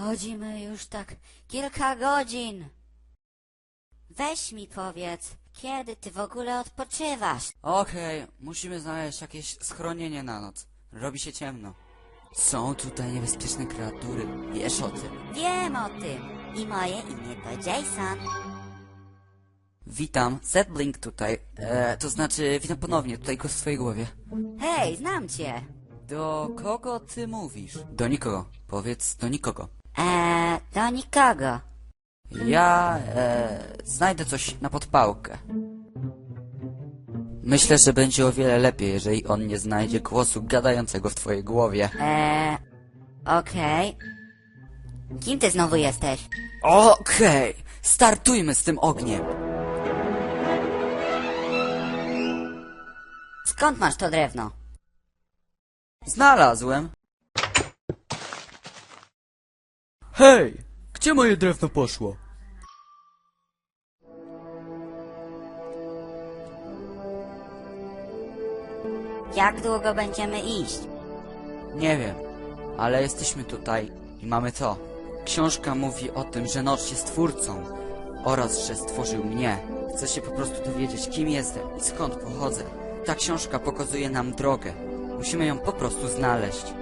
Chodzimy już tak kilka godzin. Weź mi powiedz, kiedy ty w ogóle odpoczywasz? Okej, musimy znaleźć jakieś schronienie na noc. Robi się ciemno. Są tutaj niebezpieczne kreatury. Wiesz o tym. Wiem o tym. I moje imię to Jason. Witam, Setblink tutaj. E, to znaczy, witam ponownie tutaj go w swojej głowie. Hej, znam cię. Do kogo ty mówisz? Do nikogo. Powiedz do nikogo. Eee, do nikogo. Ja e, znajdę coś na podpałkę. Myślę, że będzie o wiele lepiej, jeżeli on nie znajdzie głosu gadającego w twojej głowie. Eee, okej. Kim ty znowu jesteś? Okej, startujmy z tym ogniem. Skąd masz to drewno? Znalazłem. Hej, gdzie moje drewno poszło? Jak długo będziemy iść? Nie wiem, ale jesteśmy tutaj i mamy to. Książka mówi o tym, że noc jest twórcą oraz, że stworzył mnie. Chcę się po prostu dowiedzieć, kim jestem i skąd pochodzę. Ta książka pokazuje nam drogę. Musimy ją po prostu znaleźć.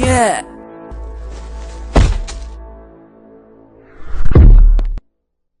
月